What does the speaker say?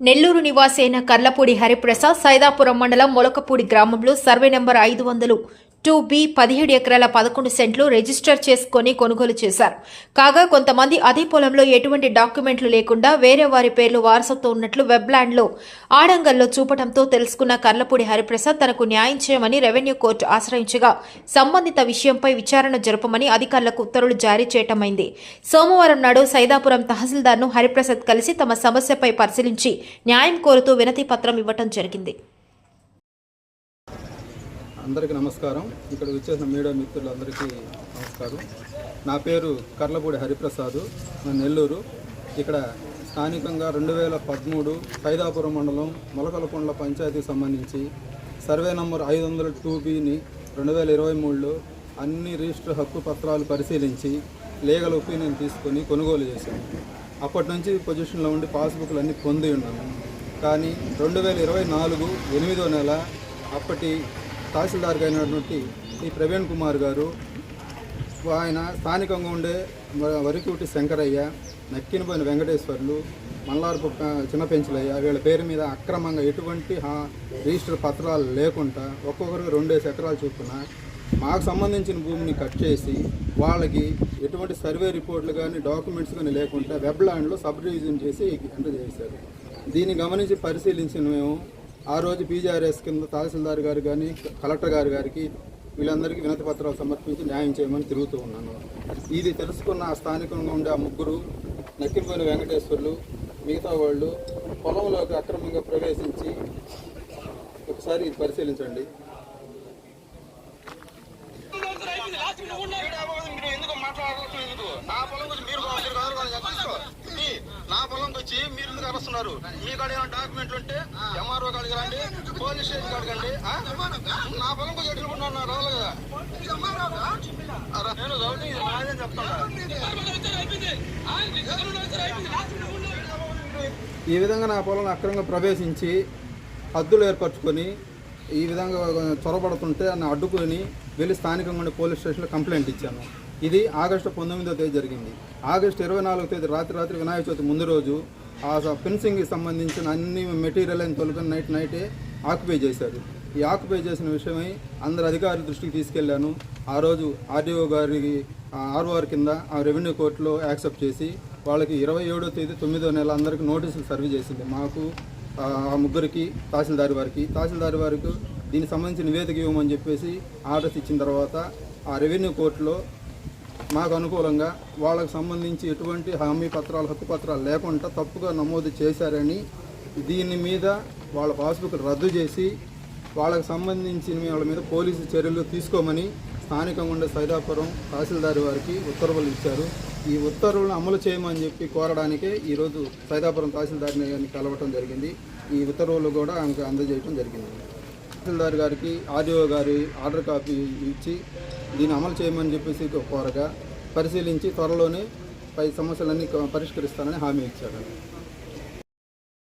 నెల్లూరు నివాసైన కర్లపూడి హరిప్రసాద్ సైదాపురం మండలం మొలకపూడి గ్రామంలో survey number ఐదు వందలు టూ బి పదిహేడు ఎకరాల పదకొండు సెంట్లు రిజిస్టర్ చేసుకొని కొనుగోలు చేశారు. కాగా కొంతమంది అదే పొలంలో ఎటువంటి డాక్యుమెంట్లు లేకుండా వేరే వారి పేర్లు వారసత్వం ఉన్నట్లు వెబ్లాండ్లో ఆడంగల్లో చూపడంతో తెలుసుకున్న కర్లపూడి హరిప్రసాద్ తనకు న్యాయం చేయమని రెవెన్యూ కోర్టు ఆశ్రయించగా సంబంధిత విషయంపై విచారణ జరపమని అధికారులకు ఉత్తర్వులు జారీ చేయటమైంది. సోమవారం నాడు సైదాపురం తహసీల్దార్ను హరిప్రసాద్ కలిసి తమ సమస్యపై పరిశీలించి న్యాయం కోరుతూ వినతి పత్రం ఇవ్వటం జరిగింది. అందరికీ నమస్కారం. ఇక్కడ వచ్చేసిన మీడియా మిత్రులందరికీ నమస్కారం. నా పేరు కర్లపూడి హరిప్రసాద్. నెల్లూరు. ఇక్కడ స్థానికంగా రెండు వేల పదమూడు సైదాపురం మండలం మొలకలకొండల పంచాయతీకి సంబంధించి సర్వే నంబర్ ఐదు వందల టూ బిని రెండు వేల ఇరవై మూడులో అన్ని రిజిస్టర్ హక్కు పత్రాలు పరిశీలించి లీగల్ ఒపీనియన్ తీసుకొని కొనుగోలు చేశాను. అప్పటి నుంచి పొజిషన్లో ఉండి పాస్బుక్లు అన్నీ పొంది ఉన్నాను. కానీ రెండు వేల ఇరవై నాలుగు ఎనిమిదో నెల అప్పటి తహసీల్దార్ అయినటువంటి ఈ ప్రవీణ్ కుమార్ గారు ఆయన స్థానికంగా ఉండే వ- వరికూటి శంకరయ్య నక్కినపోయిన వెంకటేశ్వర్లు మల్లారపు చిన్న పెంచులయ్య వీళ్ళ పేరు మీద అక్రమంగా ఎటువంటి రిజిస్టర్ పత్రాలు లేకుండా ఒక్కొక్కరికి రెండేసి ఎకరాలు చొప్పున మాకు సంబంధించిన భూమిని కట్ చేసి వాళ్ళకి ఎటువంటి సర్వే రిపోర్ట్లు కానీ డాక్యుమెంట్స్ కానీ లేకుండా వెబ్ ల్యాండ్లో సబ్ రివిజన్ చేసి ఎంటర్ చేశారు. దీన్ని గమనించి పరిశీలించిన మేము ఆ రోజు పీజీఆర్ఎస్ కింద తహసీల్దార్ గారు కానీ కలెక్టర్ గారు గారికి వీళ్ళందరికీ వినతి పత్రాలు సమర్పించి న్యాయం చేయమని తిరుగుతూ ఉన్నాను ఇది తెలుసుకున్న స్థానికంగా ఉండే ఆ ముగ్గురు నక్కినపోయిన వెంకటేశ్వర్లు మిగతా వాళ్ళు పొలంలోకి అక్రమంగా ప్రవేశించి ఒకసారి ఇది పరిశీలించండి ఎందుకు మాట్లాడాల్సిన ఎందుకు నా పొలం వచ్చి మీరు నా పొలంకి వచ్చి మీరు ఎందుకు అరుస్తున్నారు? మీ కాడ ఏమైనా డాక్యుమెంట్లు ఉంటే ఎంఆర్ఓ కాడికి రండి పోలీస్ స్టేషన్ కాడికి రండి? నా పొలం వచ్చి ఎట్లుకుంటున్నాను నా రావాలి కదా. నేను చదివితే ఇది నాదని చెప్తాను. ఈ విధంగా నా పొలం అక్రమంగా ప్రవేశించి హద్దులు ఏర్పరచుకొని ఈ విధంగా చొరబడుతుంటే నన్ను అడ్డుకొని వెళ్ళి స్థానికంగా ఉండే పోలీస్ స్టేషన్లో కంప్లైంట్ ఇచ్చాను. ఇది ఆగస్టు పంతొమ్మిదో తేదీ జరిగింది. ఆగస్టు ఇరవై నాలుగో తేదీ రాత్రి రాత్రి వినాయక చవితి ముందు రోజు ఆ స- ఫెన్సింగ్కి సంబంధించిన అన్ని మెటీరియల్ అని తొలగిన నైట్ నైటే ఆక్యుపై చేశారు. ఈ ఆక్యుపై చేసిన విషయమై అందరు అధికారుల దృష్టికి తీసుకెళ్ళాను. ఆ రోజు ఆర్డీఓ గారికి ఆర్ఓఆర్ కింద ఆ రెవెన్యూ కోర్టులో యాక్సెప్ట్ చేసి వాళ్ళకి ఇరవై ఏడో తేదీ తొమ్మిదో నెల అందరికి నోటీసులు సర్వ్ చేసింది. మాకు ఆ ముగ్గురికి తహసీల్దారి వారికి. తహసీల్దారి వారికి దీనికి సంబంధించిన నివేదిక ఇవ్వమని చెప్పేసి ఆర్డర్స్ ఇచ్చిన తర్వాత ఆ రెవెన్యూ కోర్టులో మాకు అనుకూలంగా వాళ్ళకు సంబంధించి ఎటువంటి హామీ పత్రాలు హక్కు పత్రాలు లేకుండా తప్పుగా నమోదు చేశారని దీని మీద వాళ్ళ పాస్బుక్ రద్దు చేసి వాళ్ళకు సంబంధించిన వాళ్ళ మీద పోలీసు చర్యలు తీసుకోమని స్థానికంగా ఉండే సైదాపురం తహసీల్దార్ వారికి ఉత్తర్వులు ఇచ్చారు. ఈ ఉత్తర్వులను అమలు చేయమని చెప్పి కోరడానికే ఈరోజు సైదాపురం తహసీల్దార్ని గారిని కలవటం జరిగింది. ఈ ఉత్తర్వులు కూడా ఆమెకు అందజేయడం జరిగింది. తహసీల్దార్ గారికి ఆర్డీఓ గారి ఆర్డర్ కాపీ ఇచ్చి దీన్ని అమలు చేయమని చెప్పేసి కోరగా పరిశీలించి త్వరలోనే పై సమస్యలన్నీ పరిష్కరిస్తానని హామీ ఇచ్చారు.